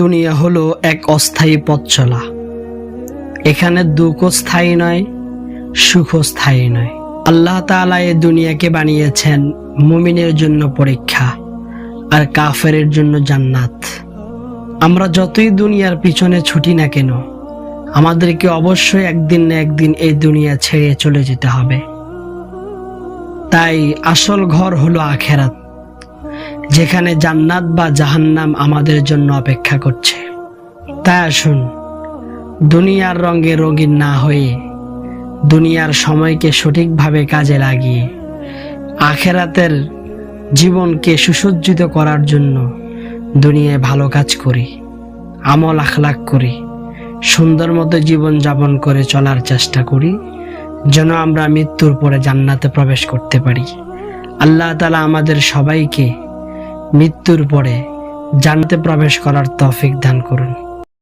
দুনিয়া হলো এক অস্থায়ী পথ চলা। এখানে দুঃখও স্থায়ী নয় সুখও স্থায়ী নয়। আল্লাহ তাআলা এই দুনিয়াকে বানিয়েছেন মুমিনের জন্য পরীক্ষা আর কাফেরের জন্য জান্নাত। আমরা যতই দুনিয়ার পিছনে ছুটি না কেন, আমাদেরকে অবশ্যই একদিন না একদিন এই দুনিয়া ছেড়ে চলে যেতে হবে। তাই আসল ঘর হলো আখেরাত। যেখানে জান্নাত বা জাহান্নাম আমাদের জন্য অপেক্ষা করছে। তাই আসুন, দুনিয়ার রঙে রঙিন না হয়ে দুনিয়ার সময়কে সঠিকভাবে কাজে লাগিয়ে আখেরাতের জীবনকে সুসজ্জিত করার জন্য দুনিয়ায় ভালো কাজ করি, আমল আখলাক করি, সুন্দর মতো জীবনযাপন করে চলার চেষ্টা করি, যেন আমরা মৃত্যুর পরে জান্নাতে প্রবেশ করতে পারি। আল্লাহ তালা আমাদের সবাইকে মৃত্যুর পরে জানতে প্রবেশ করার তফিক দান করুন।